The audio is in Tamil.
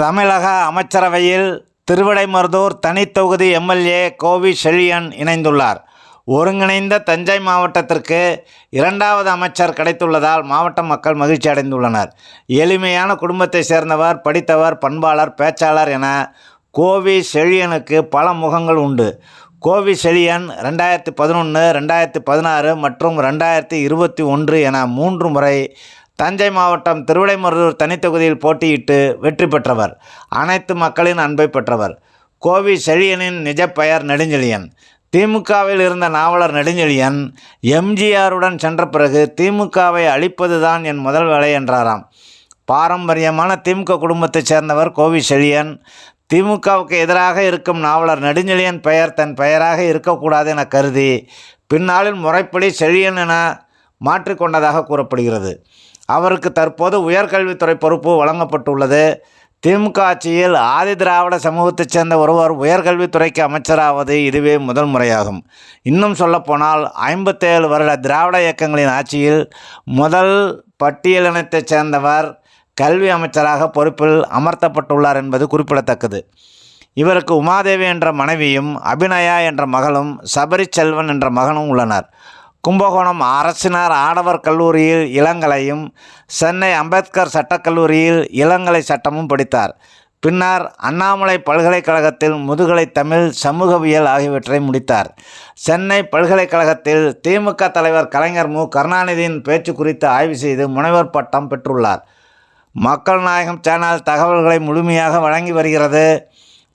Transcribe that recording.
தமிழக அமைச்சரவையில் திருவிடைமருதூர் தனித்தொகுதி எம்எல்ஏ கோவி செழியன் இணைந்துள்ளார். ஒருங்கிணைந்த தஞ்சை மாவட்டத்திற்கு இரண்டாவது அமைச்சர் கிடைத்துள்ளதால் மாவட்ட மக்கள் மகிழ்ச்சி அடைந்துள்ளனர். எளிமையான குடும்பத்தை சேர்ந்தவர் படித்தவர் பண்பாளர் பேச்சாளர் என கோவி செழியனுக்கு பல முகங்கள் உண்டு. கோவி செழியன் ரெண்டாயிரத்தி பதினொன்று ரெண்டாயிரத்தி பதினாறு மற்றும் ரெண்டாயிரத்தி இருபத்தி ஒன்று என மூன்று முறை தஞ்சை மாவட்டம் திருவிடைமருதூர் தனித்தொகுதியில் போட்டியிட்டு வெற்றி பெற்றவர். அனைத்து மக்களின் அன்பை பெற்றவர். கோவி செழியனின் நிஜ பெயர் நெடுஞ்செழியன். திமுகவில் இருந்த நாவலர் நெடுஞ்செழியன் எம்ஜிஆருடன் சென்ற பிறகு திமுகவை அழிப்பதுதான் என் முதல் வேலை என்றாராம். பாரம்பரியமான திமுக குடும்பத்தைச் சேர்ந்தவர் கோவி செழியன். திமுகவுக்கு எதிராக இருக்கும் நாவலர் நெடுஞ்செழியன் பெயர் தன் பெயராக இருக்கக்கூடாது என கருதி பின்னாளில் முறைப்படி செழியன் என மாற்றிக்கொண்டதாக கூறப்படுகிறது. அவருக்கு தற்போது உயர்கல்வித்துறை பொறுப்பு வழங்கப்பட்டுள்ளது. திமுக ஆட்சியில் ஆதி திராவிட சமூகத்தைச் சேர்ந்த ஒருவர் உயர்கல்வித்துறைக்கு அமைச்சராவது இதுவே முதல் முறையாகும். இன்னும் சொல்லப்போனால் ஐம்பத்தேழு வருட திராவிட இயக்கங்களின் ஆட்சியில் முதல் பட்டியலினத்தைச் சேர்ந்தவர் கல்வி அமைச்சராக பொறுப்பில் அமர்த்தப்பட்டுள்ளார் என்பது குறிப்பிடத்தக்கது. இவருக்கு உமாதேவி என்ற மனைவியும் அபிநயா என்ற மகளும் சபரி செல்வன் என்ற மகனும் உள்ளனர். கும்பகோணம் அரசினார் ஆடவர் கல்லூரியில் இளங்கலையும் சென்னை அம்பேத்கர் சட்டக்கல்லூரியில் இளங்கலை சட்டமும் படித்தார். பின்னர் அண்ணாமலை பல்கலைக்கழகத்தில் முதுகலை தமிழ் சமூகவியல் ஆகியவற்றை முடித்தார். சென்னை பல்கலைக்கழகத்தில் திமுக தலைவர் கலைஞர் மு. கருணாநிதியின் பேச்சு குறித்து ஆய்வு செய்து முனைவர் பட்டம் பெற்றுள்ளார். மக்கள் நாயகம் சேனல் தகவல்களை முழுமையாக வழங்கி வருகிறது.